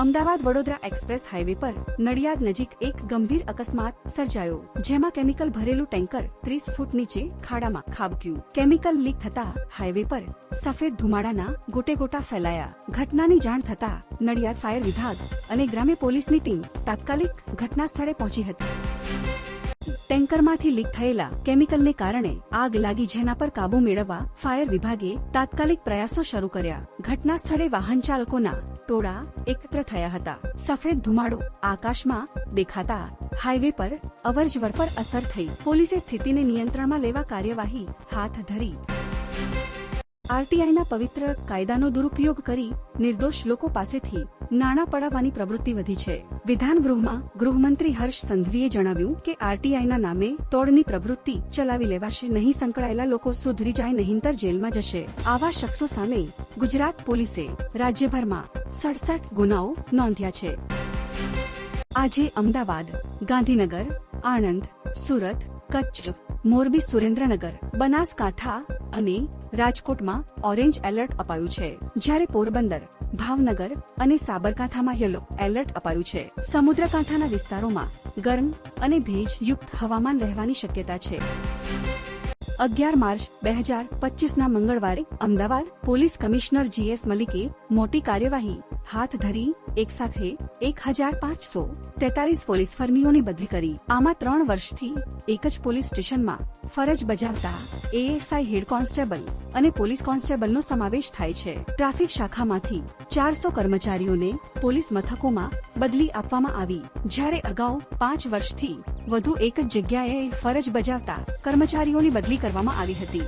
Ahmedabad Vadodara express highway પર નડિયાદ નજીક એક ગંભીર અકસ્માત સર્જાયો, જેમાં કેમિકલ ભરેલું ટેન્કર ત્રીસ ફૂટ નીચે ખાડામાં ખાબક્યું. કેમિકલ લીક થતા હાઈવે પર સફેદ ધુમાડાના ગોટે ગોટા ફેલાયા. ઘટનાની જાણ થતા નડિયાદ ફાયર વિભાગ અને ગ્રામ્ય પોલીસની ટીમ તાત્કાલિક ઘટના સ્થળે પહોંચી હતી. ટેન્કરમાંથી લીક થયેલા કેમિકલને કારણે આગ લાગી જેના પર કાબુ મેળવવા ફાયર વિભાગે તાત્કાલિક પ્રયાસો શરૂ કર્યા. ઘટના સ્થળે વાહન ચાલકોના ટોળા એકત્ર થયા હતા. સફેદ ધુમાડો આકાશમાં દેખાતા હાઈવે પર અવરજવર પર અસર થઈ. પોલીસે સ્થિતિને નિયંત્રણમાં લેવા કાર્યવાહી હાથ ધરી. આરટીઆઈના પવિત્ર કાયદાનો દુરુપયોગ કરી નિર્દોષ લોકો પાસેથી નાણાં પડાવવાની પ્રવૃત્તિ વધી છે. વિધાન ગૃહમાં ગૃહમંત્રી હર્ષ સંઘવીએ જણાવ્યું કે આરટીઆઈના નામે તોડની પ્રવૃત્તિ ચલાવી લેવાશે, નહીં સંકળાયેલા લોકો સુધરી જાય, નહીંતર જેલમાં જશે. આવા શખ્સો સામે ગુજરાત પોલીસે રાજ્યભરમાં સડસઠ ગુનાઓ નોંધ્યા છે. આજે અમદાવાદ, ગાંધીનગર, આણંદ, સુરત, કચ્છ મોરબી સુરેન્દ્રનગર, બનાસકાંઠા અને રાજકોટમાં ઓરેન્જ એલર્ટ અપાયું છે. જ્યારે પોરબંદર, ભાવનગર અને સાબરકાંઠામાં યલો એલર્ટ અપાયું છે. સમુદ્રકાંઠાના વિસ્તારોમાં ગરમ અને ભેજયુક્ત હવામાન રહેવાની શક્યતા છે. અગિયાર માર્ચ બે હજાર પચીસના મંગળવારે અમદાવાદ પોલીસ કમિશનર જીએસ મલિકે મોટી કાર્યવાહી હાથ ધરી, એક સાથે એક હજાર પાંચસો તેતાલીસ પોલીસ ફર્મીઓની બદલી કરી. આમાં ત્રણ વર્ષથી એક જ પોલીસ સ્ટેશનમાં ફરજ બજાવતા એએસઆઈ હેડ કોન્સ્ટેબલ અને પોલીસ કોન્સ્ટેબલનો સમાવેશ થાય છે. ટ્રાફિક શાખામાંથી ચારસો કર્મચારીઓને પોલીસ મથકોમાં બદલી આપવામાં આવી. જ્યારે અગાઉ પાંચ વર્ષથી વધુ એક જ જગ્યાએ ફરજ બજાવતા કર્મચારીઓની બદલી કરવામાં આવી હતી.